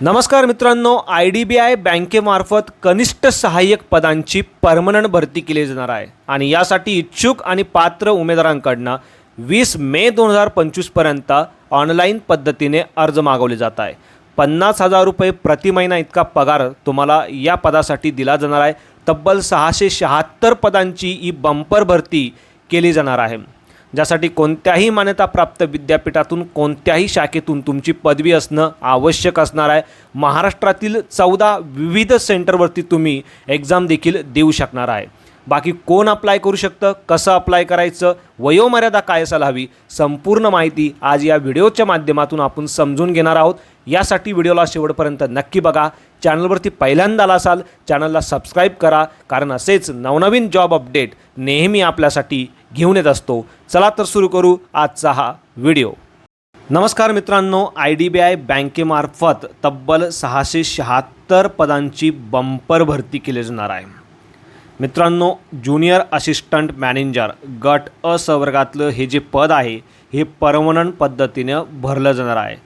नमस्कार मित्रांनो I D B I बँकेमार्फत कनिष्ठ सहाय्यक पदांची परमनंट भरती केली जाणार आहे. आणि यासाठी इच्छुक आणि पात्र उमेदवारांकडनं वीस मे दोन हजार पंचवीसपर्यंत ऑनलाईन पद्धतीने अर्ज मागवले जात आहे. पन्नास हजार रुपये प्रति महिना इतका पगार तुम्हाला या पदासाठी दिला जाणार आहे. तब्बल सहाशे शहात्तर पदांची ही बंपर भरती केली जाणार आहे. ज्यासाठी कोणत्याही मान्यताप्राप्त विद्यापीठातून कोणत्याही शाखेतून तुमची पदवी असणं आवश्यक असणार आहे. महाराष्ट्रातील चौदा विविध सेंटरवरती तुम्ही एक्झाम देखील देऊ शकणार आहे. बाकी कोण अप्लाय करू शकतं कसं अप्लाय करायचं वयोमर्यादा काय असायला हवी संपूर्ण माहिती आज या व्हिडिओच्या माध्यमातून आपण समजून घेणार आहोत. यासाठी व्हिडिओला शेवटपर्यंत नक्की बघा. चॅनलवरती पहिल्यांदा आला असाल चॅनलला सबस्क्राईब करा कारण असेच नवनवीन जॉब अपडेट नेहमी आपल्यासाठी घेऊन येत असतो. चला तर सुरू करू आजचा हा व्हिडिओ. नमस्कार मित्रांनो आय डी बी आय बँकेमार्फत तब्बल सहाशे शहात्तर पदांची बंपर भरती केली जाणार आहे. मित्रांनो ज्युनियर असिस्टंट मॅनेजर गट अ संवर्गातलं हे जे पद आहे हे परमनंट पद्धतीनं भरलं जाणार आहे.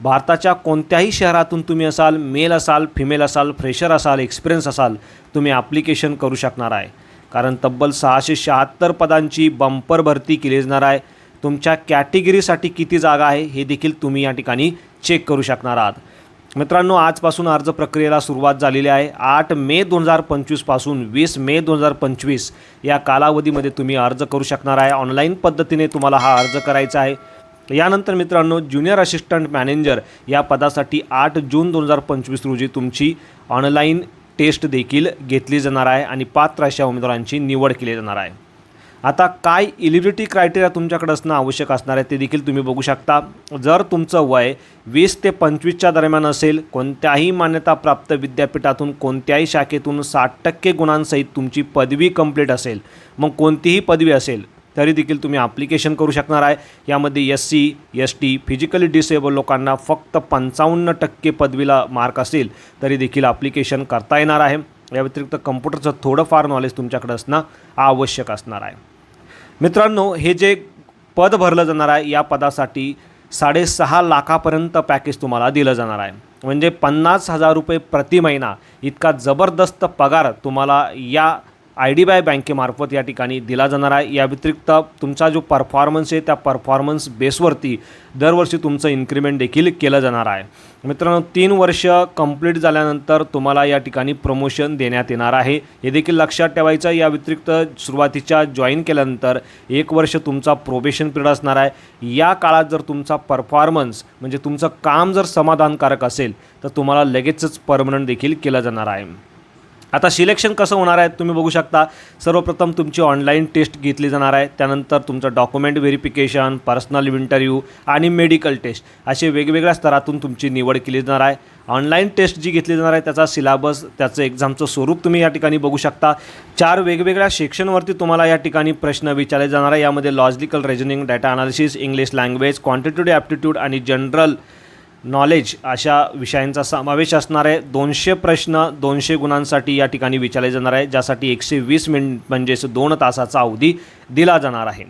भारताच्या कोणत्याही शहरातून तुम्ही असाल मेल असाल फिमेल असाल फ्रेशर असाल एक्सपिरियन्स असाल तुम्ही ॲप्लिकेशन करू शकणार आहे. कारण तब्बल सहाशे शहात्तर पदांची बंपर भरती केली जाणार आहे. तुमच्या कॅटेगरीसाठी किती जागा आहे हे देखील तुम्ही या ठिकाणी चेक करू शकणार आहात. मित्रांनो आजपासून अर्ज प्रक्रियेला सुरुवात झालेली आहे. आठ मे दोन हजार पंचवीसपासून वीस मे दोन हजार पंचवीस या कालावधीमध्ये तुम्ही अर्ज करू शकणार आहे. ऑनलाईन पद्धतीने तुम्हाला हा अर्ज करायचा आहे. यानंतर मित्रांनो ज्युनियर असिस्टंट मॅनेजर या पदासाठी आठ जून दोन हजार पंचवीस रोजी तुमची ऑनलाईन टेस्ट देखील घेतली जाणार आहे आणि पात्र अशा उमेदवारांची निवड केली जाणार आहे. आता काय इलिबिलिटी क्रायटेरिया तुमच्याकडे असणं आवश्यक असणार आहे ते देखील तुम्ही बघू शकता. जर तुमचं वय वीस ते पंचवीसच्या दरम्यान असेल कोणत्याही मान्यताप्राप्त विद्यापीठातून कोणत्याही शाखेतून साठ टक्के गुणांसहित तुमची पदवी कंप्लीट असेल मग कोणतीही पदवी असेल तरी देखील तुम्ही ॲप्लिकेशन करू शकणार आहे. यामध्ये S C S T physically disable लोकांना फक्त पंचावन्न टक्के पदवीला मार्क असेल तरी देखील ॲप्लिकेशन करता येणार आहे. या व्यतिरिक्त कम्प्युटरचं थोडंफार नॉलेज तुमच्याकडे असणं आवश्यक असणार आहे. मित्रांनो हे जे पद भरलं जाणार आहे या पदासाठी साडेसहा लाखापर्यंत पॅकेज तुम्हाला दिलं जाणार आहे. म्हणजे पन्नास हजार रुपये प्रति महिना इतका जबरदस्त पगार तुम्हाला या आय डी बी आय बँकेमार्फत या ठिकाणी दिला जाणार आहे. या व्यतिरिक्त तुमचा जो परफॉर्मन्स आहे त्या परफॉर्मन्स बेसवरती दरवर्षी तुमचं इन्क्रिमेंट देखील केलं जाणार आहे. मित्रांनो तीन वर्ष कंप्लीट झाल्यानंतर तुम्हाला या ठिकाणी प्रमोशन देण्यात येणार आहे. हे देखील लक्षात ठेवायचं या व्यतिरिक्त सुरुवातीच्या जॉईन केल्यानंतर एक वर्ष तुमचा प्रोबेशन पिरियड असणार आहे. या काळात जर तुमचा परफॉर्मन्स म्हणजे तुमचं काम जर समाधानकारक असेल तर तुम्हाला लगेचच परमनंट देखील केलं जाणार आहे. आता सिलेक्शन कसं होणार आहे तुम्ही बघू शकता. सर्वप्रथम तुमची ऑनलाईन टेस्ट घेतली जाणार आहे. त्यानंतर तुमचं डॉक्युमेंट व्हेरिफिकेशन पर्सनल इंटरव्ह्यू आणि मेडिकल टेस्ट असे वेगवेगळ्या स्तरातून तुमची निवड केली जाणार आहे. ऑनलाईन टेस्ट जी घेतली जाणार आहे त्याचा सिलेबस त्याचं एक्झामचं स्वरूप तुम्ही या ठिकाणी बघू शकता. चार वेगवेगळ्या सेक्शनवरती तुम्हाला या ठिकाणी प्रश्न विचारले जाणार आहे. यामध्ये logical reasoning data analysis English language quantitative aptitude आणि जनरल नॉलेज अशा विषयांचा समावेश असणार आहे दोनशे प्रश्न दोनशे गुणांसाठी या ठिकाणी विचारले जाणार आहे ज्यासाठी एकशे वीस मिनिट म्हणजेच दोन तासाचा अवधी दिला जाणार आहे.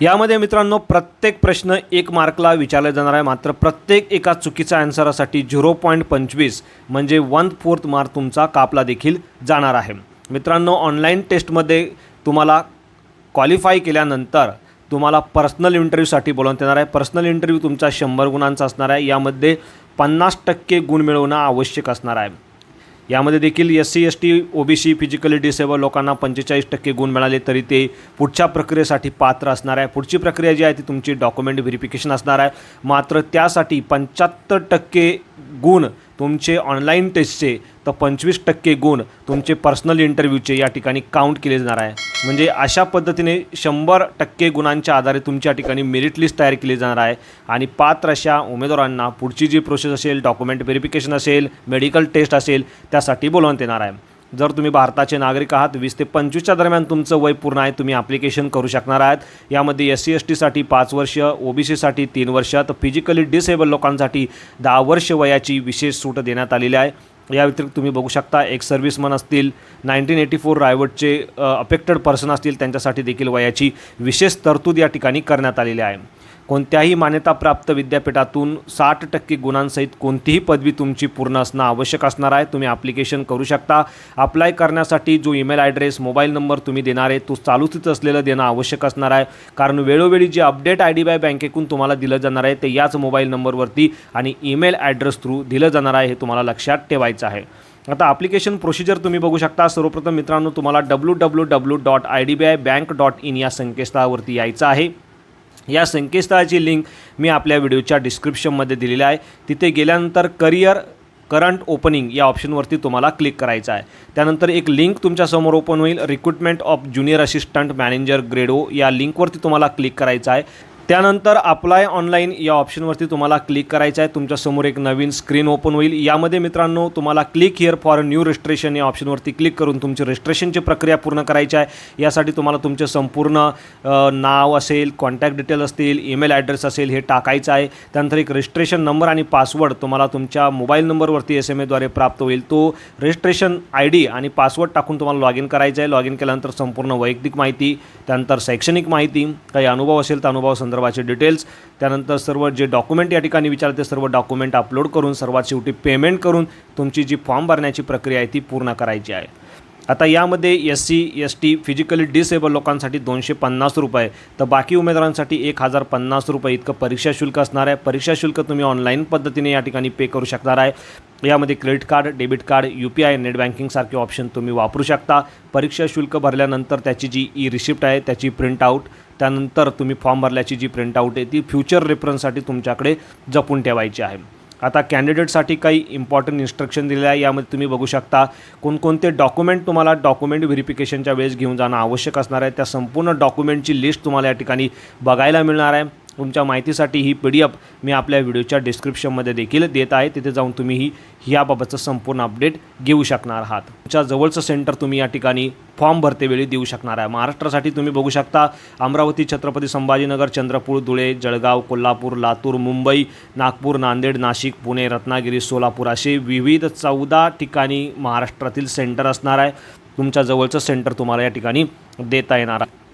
यामध्ये मित्रांनो प्रत्येक प्रश्न एक मार्कला विचारला जाणार आहे मात्र प्रत्येक एका चुकीच्या आन्सरासाठी झिरो पॉईंट पंचवीस म्हणजे वन फोर्थ मार्क तुमचा कापला देखील जाणार आहे. मित्रांनो ऑनलाईन टेस्टमध्ये तुम्हाला क्वालिफाय केल्यानंतर तुम्हाला पर्सनल इंटरव्ह्यूसाठी बोलवण्यात येणार आहे. पर्सनल इंटरव्ह्यू तुमचा शंभर गुणांचा असणार आहे. यामध्ये पन्नास टक्के गुण मिळवणं आवश्यक असणार आहे. यामध्ये देखील S C S T O B C physically disable लोकांना पंचेचाळीस टक्के गुण मिळाले तरी ते पुढच्या प्रक्रियेसाठी पात्र असणार आहे. पुढची प्रक्रिया जी आहे ती तुमची डॉक्युमेंट व्हेरिफिकेशन असणार आहे. मात्र त्यासाठी पंच्याहत्तर टक्के गुण तुमचे ऑनलाईन टेस्टचे तर पंचवीस टक्के गुण तुमचे पर्सनल इंटरव्ह्यूचे या ठिकाणी काउंट केले जाणार आहे. म्हणजे अशा पद्धतीने शंभर टक्के गुणांच्या आधारे तुमच्या ठिकाणी मेरिट लिस्ट तयार केली जाणार आहे. आणि पात्र अशा उमेदवारांना पुढची जी प्रोसेस असेल डॉक्युमेंट व्हेरिफिकेशन असेल मेडिकल टेस्ट असेल त्यासाठी बोलवण्यात येणार आहे. जर तुम्ही भारताचे नागरिक आहात वीस ते पंचवीसच्या दरम्यान तुमचं वय पूर्ण आहे तुम्ही ॲप्लिकेशन करू शकणार आहात. यामध्ये एस सी एस टीसाठी पाच वर्ष ओ बी सीसाठी तीन वर्ष तर फिजिकली डिसेबल लोकांसाठी दहा वर्ष वयाची विशेष सूट देण्यात आलेली आहे. या व्यतिरिक्त तुम्ही बघू शकता एक सर्व्हिसमन असतील नाईन्टीन एटी फोर रायवटचे अफेक्टेड पर्सन असतील त्यांच्यासाठी देखील वयाची विशेष तरतूद या ठिकाणी करण्यात आलेली आहे. कोणत्याही मान्यताप्राप्त विद्यापीठातून साठ टक्के गुणांसहित कोणतीही पदवी तुमची पूर्ण असणं आवश्यक असणार आहे. तुम्ही ॲप्लिकेशन करू शकता. अप्लाय करण्यासाठी जो ईमेल ॲड्रेस मोबाईल नंबर तुम्ही देणार आहे तो चालूच असलेलं देणं आवश्यक असणार आहे. कारण वेळोवेळी जे अपडेट आय डी बाय बँकेकडून तुम्हाला दिलं जाणार आहे ते याच मोबाईल नंबरवरती आणि ईमेल ॲड्रेस थ्रू दिलं जाणार आहे हे तुम्हाला लक्षात ठेवायचं आहे. आता ॲप्लिकेशन प्रोसिजर तुम्ही बघू शकता. सर्वप्रथम मित्रांनो तुम्हाला W W W dot I D B I bank dot in या संकेतस्थळावरती यायचं आहे. या संकेतस्थळाची लिंक मी आपल्या व्हिडिओच्या डिस्क्रिप्शनमध्ये दिलेली आहे. तिथे गेल्यानंतर करिअर करंट ओपनिंग या ऑप्शनवरती तुम्हाला क्लिक करायचं आहे. त्यानंतर एक लिंक तुमच्यासमोर ओपन होईल. Recruitment of junior assistant manager ग्रेडो या लिंकवरती तुम्हाला क्लिक करायचं आहे. त्यानंतर अप्लाय ऑनलाईन या ऑप्शनवरती तुम्हाला क्लिक करायचं आहे. तुमच्यासमोर एक नवीन स्क्रीन ओपन होईल. यामध्ये मित्रांनो तुम्हाला click here for new registration या ऑप्शनवरती क्लिक करून तुमची रजिस्ट्रेशनची प्रक्रिया पूर्ण करायची आहे. यासाठी तुम्हाला तुमचे संपूर्ण नाव असेल कॉन्टॅक्ट डिटेल असतील ईमेल ॲड्रेस असेल हे टाकायचं आहे. त्यानंतर एक रजिस्ट्रेशन नंबर आणि पासवर्ड तुम्हाला तुमच्या मोबाईल नंबरवरती एस एम एद्वारे प्राप्त होईल. तो रजिस्ट्रेशन आय डी आणि पासवर्ड टाकून तुम्हाला लॉग इन करायचं आहे. लॉग इन केल्यानंतर संपूर्ण वैयक्तिक माहिती त्यानंतर शैक्षणिक माहिती काही अनुभव असेल तर अनुभव संदर्भाचे डिटेल्स त्यानंतर सर्व जे डॉक्युमेंट या ठिकाणी विचारते सर्व डॉक्युमेंट अपलोड करून सर्वात शेवटी पेमेंट करून तुमची जी फॉर्म भरण्याची प्रक्रिया आहे ती पूर्ण करायची आहे. आता यामध्ये S C S T physically disable लोकांसाठी दोनशे पन्नास रुपये तर बाकी उमेदवारांसाठी एक हजार पन्नास रुपये इतकं परीक्षा शुल्क असणार आहे. परीक्षा शुल्क तुम्ही ऑनलाईन पद्धतीने या ठिकाणी पे करू शकणार आहे. यामध्ये credit card debit card U P I net बँकिंगसारखे option तुम्ही वापरू शकता. परीक्षा शुल्क भरल्यानंतर त्याची जी ई रिसिप्ट आहे त्याची प्रिंट आऊट त्यानंतर तुम्ही फॉर्म भरल्याची जी प्रिंटआउट आहे ती फ्युचर रेफरन्ससाठी तुमच्याकडे जपून ठेवायची आहे. आता कॅन्डिडेटसाठी काही इम्पॉर्टंट इन्स्ट्रक्शन दिलेलं आहे यामध्ये तुम्ही बघू शकता कोणकोणते डॉक्युमेंट तुम्हाला डॉक्युमेंट व्हेरिफिकेशनच्या वेळेस घेऊन जाणं आवश्यक असणार आहे त्या संपूर्ण डॉक्युमेंटची लिस्ट तुम्हाला या ठिकाणी बघायला मिळणार आहे. तुमच्या माहितीसाठी ही पी डी एफ मी आपल्या व्हिडिओच्या डिस्क्रिप्शनमध्ये देखील देत आहे. तिथे जाऊन तुम्ही ही याबाबतचं संपूर्ण अपडेट घेऊ शकणार आहात. तुमच्या जवळचं सेंटर तुम्ही या ठिकाणी फॉर्म भरतेवेळी देऊ शकणार आहे. महाराष्ट्रासाठी तुम्ही बघू शकता अमरावती छत्रपती संभाजीनगर चंद्रपूर धुळे जळगाव कोल्हापूर लातूर मुंबई नागपूर नांदेड नाशिक पुणे रत्नागिरी सोलापूर असे विविध चौदा ठिकाणी महाराष्ट्रातील सेंटर असणार आहे. तुमच्या जवळचं सेंटर तुम्हाला या ठिकाणी देता येणार आहे.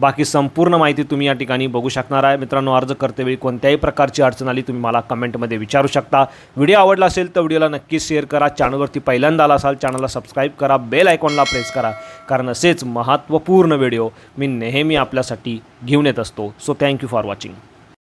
बाकी संपूर्ण माहिती तुम्ही या ठिकाणी बघू शकणार आहे. मित्रांनो अर्ज करतेवेळी कोणत्याही प्रकारची अडचण आली तुम्ही मला कमेंटमध्ये विचारू शकता. व्हिडिओ आवडला असेल तर व्हिडिओला नक्कीच शेअर करा. चॅनलवरती पहिल्यांदा आला असाल चॅनलला सबस्क्राईब करा. बेल आयकॉनला प्रेस करा कारण असेच महत्त्वपूर्ण व्हिडिओ मी नेहमी आपल्यासाठी घेऊन येत असतो. So thank you for watching